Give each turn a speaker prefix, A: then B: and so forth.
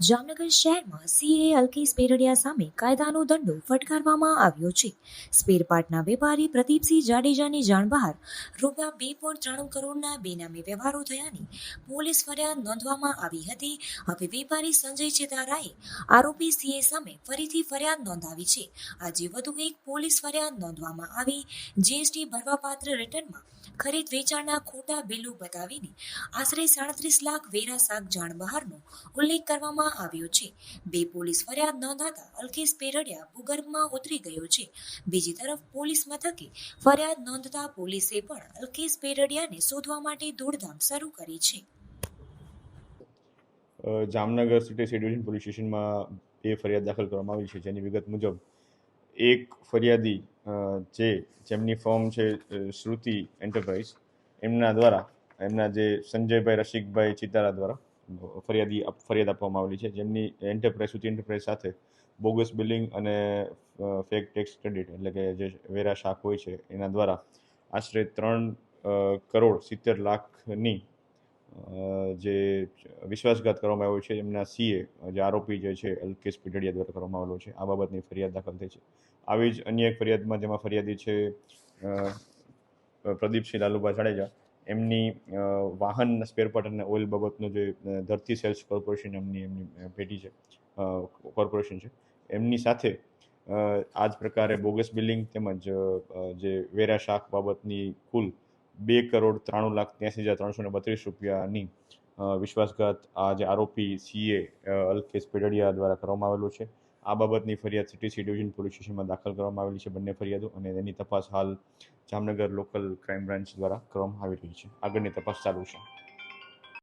A: જામનગર શહેરમાં સીએ અલ્કેશ પેરડિયા સામે કાયદાનો દંડો ફટકારવામાં આવ્યો છે. સ્પેર પાર્ટના વેપારી પ્રદીપસિંહ જાડેજાની જાણ બહાર રૂપિયા બે પોઈન્ટ ત્રાણું કરોડના બેનામી વ્યવહારો થયાની પોલીસ ફરિયાદ નોંધવામાં આવી હતી. હવે વેપારી સંજય ચેતારાએ આરોપી સીએ સામે ફરીથી ફરિયાદ નોંધાવી છે. આજે વધુ એક પોલીસ ફરિયાદ નોંધવામાં આવી. જીએસટી ભરવાપાત્ર રિટર્નમાં ખરીદ વેચાણના ખોટા બિલો બતાવીને આશરે સાડત્રીસ લાખ વેરા શાક જાણ બહારનો ઉલ્લેખ કરવામાં આવ્યો છે. બે પોલીસ ફરિયાદ નોંધાતા અલ્કેશ પેરડિયા ભૂગર્ભમાં ઉતરી ગયો છે. બીજી તરફ પોલીસ મથકે ફરિયાદ નોંધતા પોલીસે પણ અલ્કેશ પેરડિયાને શોધવા માટે દોડધામ શરૂ કરી છે.
B: જામનગર સિટી સી પોલીસ સ્ટેશનમાં બે ફરિયાદ દાખલ કરવામાં આવી છે, જેની વિગત મુજબ એક ફરિયાદી જે જેમની ફોર્મ છે શ્રુતિ એન્ટરપ્રાઇઝ, એમના દ્વારા, એમના જે સંજયભાઈ રસિકભાઈ ચિતારા દ્વારા ફરિયાદી ફરિયાદ આપવામાં આવેલી છે. જેમની એન્ટરપ્રાઇઝ શ્રુતિ એન્ટરપ્રાઇઝ સાથે બોગસ બિલિંગ અને ફેક ટેક્સ ક્રેડિટ એટલે કે જે વેરા શાક હોય છે, એના દ્વારા આશરે ત્રણ કરોડ સિત્તેર લાખની જે વિશ્વાસઘાત કરવામાં આવ્યો છે, એમના સીએ જે આરોપી જે છે, અલ્કેશ પીટડિયા દ્વારા કરવામાં આવેલો છે. આ બાબતની ફરિયાદ દાખલ થઈ છે. આવી જ અન્ય એક ફરિયાદમાં જેમાં ફરિયાદી છે પ્રદીપસિંહ લાલુભા જાડેજા એમની વાહન સ્પેરપાર્ટ અને ઓઇલ બાબતનું જે ધરતી સેલ્સ કોર્પોરેશન એમની એમની ભેટી છે કોર્પોરેશન છે. એમની સાથે આ જ પ્રકારે બોગસ બિલિંગ તેમજ જે વેરા શાક બાબતની કુલ બે કરોડ ત્રાણું લાખ ત્યાંસી હજાર ત્રણસો ને બત્રીસ રૂપિયાની વિશ્વાસઘાત આ જે આરોપી સીએ અલ્કેશ પેડડિયા દ્વારા કરવામાં આવેલું છે. આ બાબતની ફરિયાદ સિટી સી ડિવિઝન પોલીસ સ્ટેશનમાં દાખલ કરવામાં આવેલી છે. બંને ફરિયાદો અને એની તપાસ હાલ જામનગર લોકલ ક્રાઇમ બ્રાન્ચ દ્વારા કરવામાં આવી રહી છે. આગળની તપાસ ચાલુ છે.